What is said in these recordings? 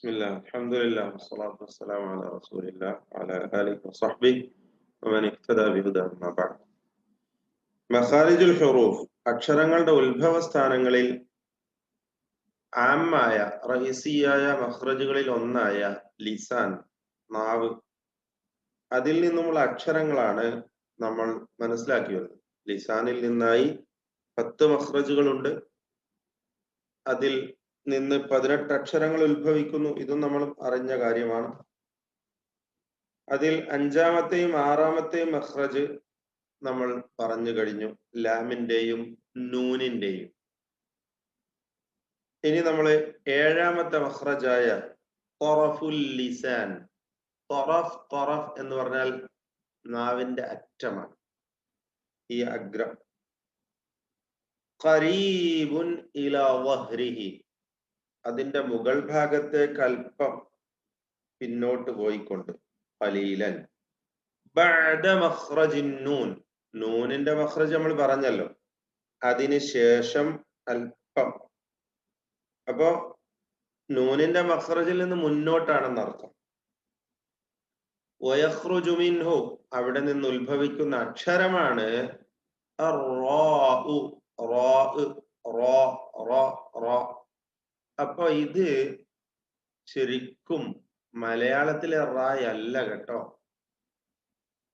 بسم الله الحمد لله والصلاة والسلام على رسول الله وعلى آله وصحبه ومن اهتدى بهداه أما بعد മഖാരിജുൽ ഹുറൂഫ് അക്ഷരങ്ങളുടെ ഉത്ഭവ സ്ഥാനങ്ങളിൽ ആമായ റഹീസിയായ മഖ്റജുകളിൽ ഒന്നായ ലിസാൻ നാവ് അതിൽ നിന്നുമുള്ള അക്ഷരങ്ങളാണ് നമ്മൾ മനസ്സിലാക്കി വരുന്നത് ലിസാനിൽ നിന്നായി പത്ത് മഖ്റജുകളുണ്ട് അതിൽ നിന്ന് പതിനെട്ട് അക്ഷരങ്ങൾ ഉത്ഭവിക്കുന്നു. ഇതും നമ്മൾ അറിഞ്ഞ കാര്യമാണ്. അതിൽ അഞ്ചാമത്തെയും ആറാമത്തെയും മഖ്റജ് നമ്മൾ പറഞ്ഞു കഴിഞ്ഞു. ലാമിന്റെയും നൂനിന്റെയും. ഇനി നമ്മൾ ഏഴാമത്തെ മഹ്റജായ തൊറഫുൽ ലിസാൻ. തൊറഫ് തൊറഫ് എന്ന് പറഞ്ഞാൽ നാവിന്റെ അറ്റമാണ്. ഈ അഗ്രം. ഖരീബുൻ വഹ്രിഹി. അതിന്റെ മുകൾ ഭാഗത്തേക്ക് അല്പം പിന്നോട്ട് പോയിക്കൊണ്ട് ഫലീലൻ നൂൻ. നൂനിന്റെ മഖ്റജ് നമ്മൾ പറഞ്ഞല്ലോ. അതിന് ശേഷം അല്പം. അപ്പോ നൂനിന്റെ മഖ്റജിൽ നിന്ന് മുന്നോട്ടാണെന്ന് അർത്ഥം. വയഖ്റുജു മിൻഹു. അവിടെ നിന്ന് ഉത്ഭവിക്കുന്ന അക്ഷരമാണ് റാഉ റോ റോ റാ. അപ്പൊ ഇത് ശരിക്കും മലയാളത്തിലെ റായ് അല്ല കേട്ടോ.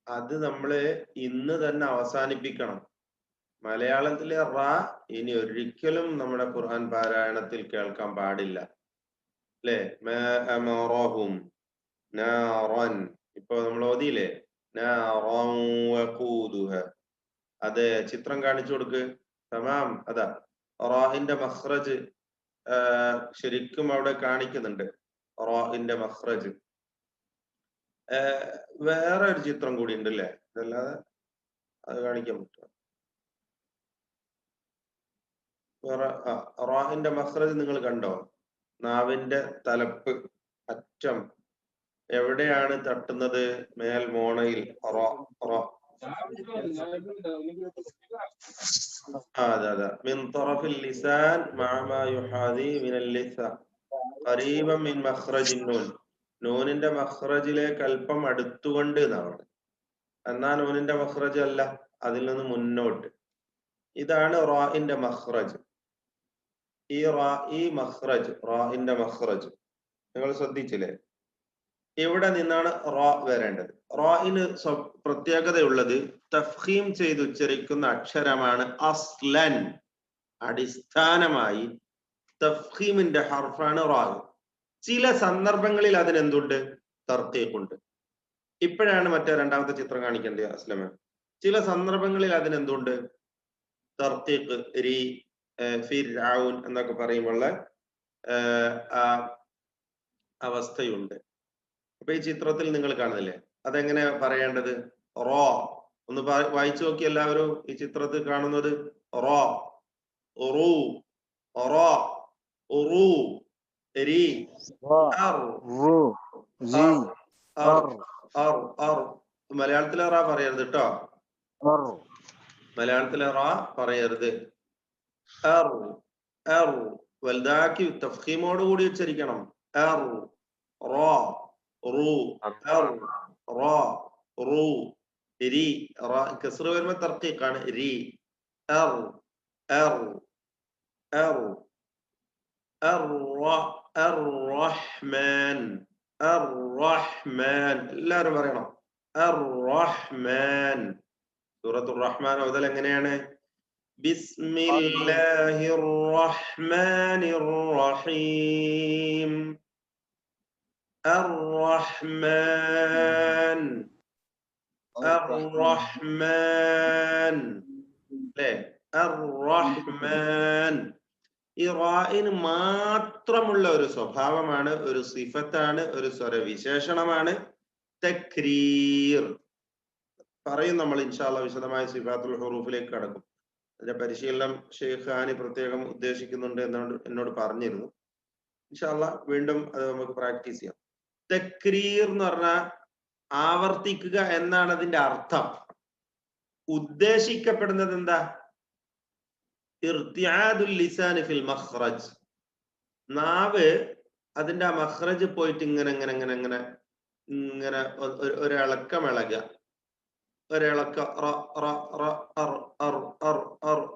അത് നമ്മൾ ഇന്ന് തന്നെ അവസാനിപ്പിക്കണം. മലയാളത്തിലെ റാ ഇനി ഒരിക്കലും നമ്മുടെ ഖുർആൻ പാരായണത്തിൽ കേൾക്കാൻ പാടില്ല. അല്ലേ? മോറോഹും ഇപ്പൊ നമ്മൾ ഓതിയില്ലേ? അതെ ചിത്രം കാണിച്ചു കൊടുക്ക്. തമാം. അതാ. റാഹിന്റെ മഖ്റജ് ശരിക്കും അവിടെ കാണിക്കുന്നുണ്ട്. റോഹിന്റെ മഹ്റജ് വേറെ ഒരു ചിത്രം കൂടി ഉണ്ട് അല്ലേ അതല്ലാതെ അത് കാണിക്കാൻ പറ്റുമോ? വേറെ റാഹിന്റെ മഖ്റജ് നിങ്ങൾ കണ്ടോ? നാവിന്റെ തലപ്പ് അറ്റം. എവിടെയാണ് തട്ടുന്നത്? മേൽ മോണയിൽ റോ റോ അതെ അതെ മിൻ طرف اللسان مع ما يحاذي من اللثة قريبا من مخرج النون നൂനിന്റെ മഖ്റജിലേക്ക് അല്പം അടുത്തുകൊണ്ട് എന്നാണ് എന്നാ നൂനിന്റെ മഖ്റജ് അല്ല അതിൽ നിന്ന് മുന്നോട്ട് ഇതാണ് റാഇന്റെ മഖ്റജ് ഈ റാ ഈ മഖ്റജ് റാഇന്റെ മഖ്റജ് നിങ്ങൾ ശ്രദ്ധിച്ചില്ലേ ഇവിടെ നിന്നാണ് റോ വരേണ്ടത്? റോയിന് പ്രത്യേകതയുള്ളത് തഫ്ഹീം ചെയ്ത് ഉച്ചരിക്കുന്ന അക്ഷരമാണ് അസ്ലൻ. അടിസ്ഥാനമായി തഫ്ഹീമിന്റെ ഹർഫാണ് റോ. ചില സന്ദർഭങ്ങളിൽ അതിനെന്തുണ്ട്? തർക്കീഖുണ്ട് ഇപ്പോഴാണ് മറ്റേ രണ്ടാമത്തെ ചിത്രം കാണിക്കേണ്ടത് അസ്ലമ. ചില സന്ദർഭങ്ങളിൽ അതിനെന്തുണ്ട്? തർക്കീഖ് രി ഫിർഔൻ എന്നൊക്കെ പറയുമ്പോൾ അവസ്ഥയുണ്ട്. അപ്പൊ ഈ ചിത്രത്തിൽ നിങ്ങൾ കാണുന്നില്ലേ? അതെങ്ങനെ പറയേണ്ടത്? റോ. ഒന്ന് വായിച്ചു നോക്കി എല്ലാവരും ഈ ചിത്രത്തിൽ കാണുന്നത് റോ. റൂ. റോ. റൂ രി മലയാളത്തിലെ റ പറയരുത് കേട്ടോ മലയാളത്തിലെ റ പറയരുത്. വലുതാക്കി തഫീമോട് കൂടി ഉച്ചരിക്കണം. റോ. رو تر را رو ري را. كسر وين ما ترقيق أنا ري ار ار ار الر الرحمن الرحمن لا رمرنا الرحمن سورة الرحمن وذا لنجنينا بسم طيب. الله الرحمن الرحيم. الرحمن الرحمن അല്ലേ الرحمن ഈ റായിന് മാത്രമുള്ള ഒരു സ്വഭാവമാണ് ഒരു സിഫത്താണ് ഒരു സ്വരവിശേഷണമാണ് തക്രീർ പറയും നമ്മൾ ഇൻഷാല്ല വിശദമായ സിഫാത്തുൽ ഹുറൂഫിലേക്ക് കടക്കും അതിന്റെ പരിശീലനം ഷെയ്ഖ് ഖാനി പ്രത്യേകം ഉദ്ദേശിക്കുന്നുണ്ട് എന്നോട് എന്നോട് പറഞ്ഞിരുന്നു ഇൻഷാല്ല വീണ്ടും അത് നമുക്ക് പ്രാക്ടീസ് ചെയ്യാം തക്രീർ എന്ന് പറഞ്ഞാൽ ആവർത്തിക്കുക എന്നാണ് അതിന്റെ അർത്ഥം. ഉദ്ദേശിക്കപ്പെടുന്നത് എന്താ? ഫിൽ മഖ്റജ്. നാവ് അതിന്റെ ആ മഹ്റജ് പോയിട്ട് ഇങ്ങനെ ഇങ്ങനെ ഇങ്ങനെ ഇങ്ങനെ ഇങ്ങനെ ഒരിളക്കം ഒരു- ഒരു ഇളക്കം. ഒരിളക്ക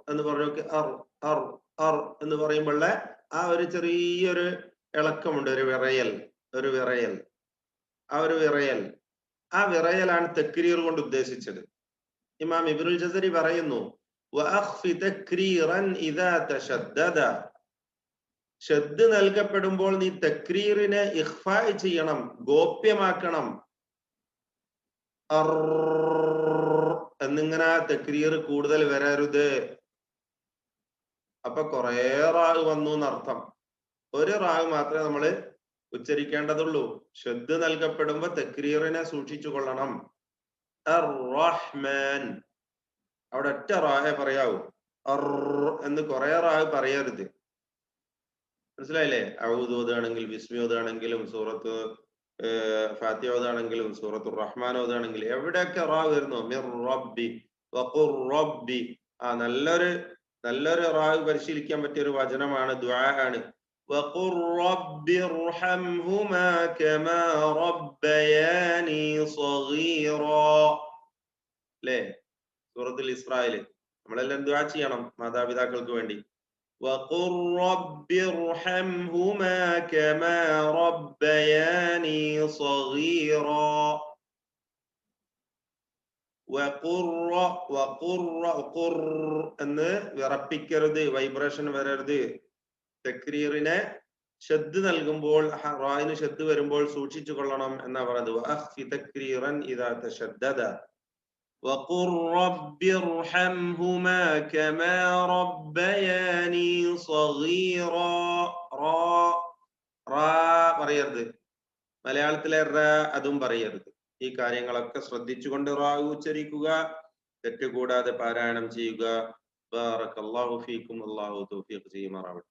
എന്ന് പറഞ്ഞു അർ അർ അർ എന്ന് പറയുമ്പോൾ ആ ഒരു ചെറിയൊരു ഇളക്കമുണ്ട് ഒരു വിറയൽ. ഒരു വിറയൽ. ആ ഒരു വിറയൽ. ആ വിറയലാണ് തെക്രീർ കൊണ്ട് ഉദ്ദേശിച്ചത്. ഇമാം ഇബ്നുൽ ജസരി പറയുന്നു. ഷദ് നൽകപ്പെടുമ്പോൾ നീ തക്രീറിനെ ഇഖ്ഫാ ചെയ്യണം ഗോപ്യമാക്കണം. എന്നിങ്ങനെ ആ തക്രീർ കൂടുതൽ വരരുത്. അപ്പൊ കൊറേ റാഗ് വന്നു എന്നർത്ഥം. ഒരു റാഗ് മാത്രമേ നമ്മൾ ഉച്ചരിക്കേണ്ടതുള്ളൂ. ശ്രദ്ധ നൽകപ്പെടുമ്പോ തക്രീറിനെ സൂക്ഷിച്ചു കൊള്ളണം. റഹ്മാൻ അവിടെ ഒറ്റ റാഹെ പറയാവൂ. അർ എന്ന് കുറെ റാഹ് പറയരുത്. മനസ്സിലായില്ലേ? ഔദ് ഓതുകയാണെങ്കിൽ വിസ്മി ഓതാണെങ്കിലും സൂറത്ത് ഫാത്തി ഓതാണെങ്കിലും സൂറത്ത് റഹ്മാൻ ഓതാണെങ്കിലും എവിടെയൊക്കെ റാ വരുന്നു? മിർ റബ്ബി റബ്ബി. ആ നല്ലൊരു നല്ലൊരു റാഹ് പരിശീലിക്കാൻ പറ്റിയ ഒരു വചനമാണ് ദുആ ആണ്. وقل رب ارحمهما كما ربياني صغيرا അല്ലേ സൂറത്തുൽ ഇസ്രായേല് നമ്മളെല്ലാം ദുആ ചെയ്യണം മാതാപിതാക്കൾക്ക് വേണ്ടി وقل رب ارحمهما كما ربياني صغيرا وقر وقر وقر എന്ന് വിറപ്പിക്കരുത് വൈബ്രേഷൻ വരരുത് തക്രീറിനെ ഷദ് നൽകുമ്പോൾ ഹ- റായിന് ഷദ് വരുമ്പോൾ സൂക്ഷിച്ചു കൊള്ളണം എന്നാ പറയുന്നത് വഅഖ്ഫി തക്രീറൻ ഇദാ തശദ്ദദ وقل رب ارحمهما كما ربياني صغيرا റാ റാ പറയരുത് മലയാളത്തിലെ റ അതും പറയരുത് ഈ കാര്യങ്ങളൊക്കെ ശ്രദ്ധിച്ചുകൊണ്ട് റാ ഉച്ചരിക്കുക തെറ്റുകൂടാതെ പാരായണം ചെയ്യുക ബാറക്കല്ലാഹു ഫീക്കും അല്ലാഹു തൗഫീഖ് ചെയ്യുമാറാവട്ടെ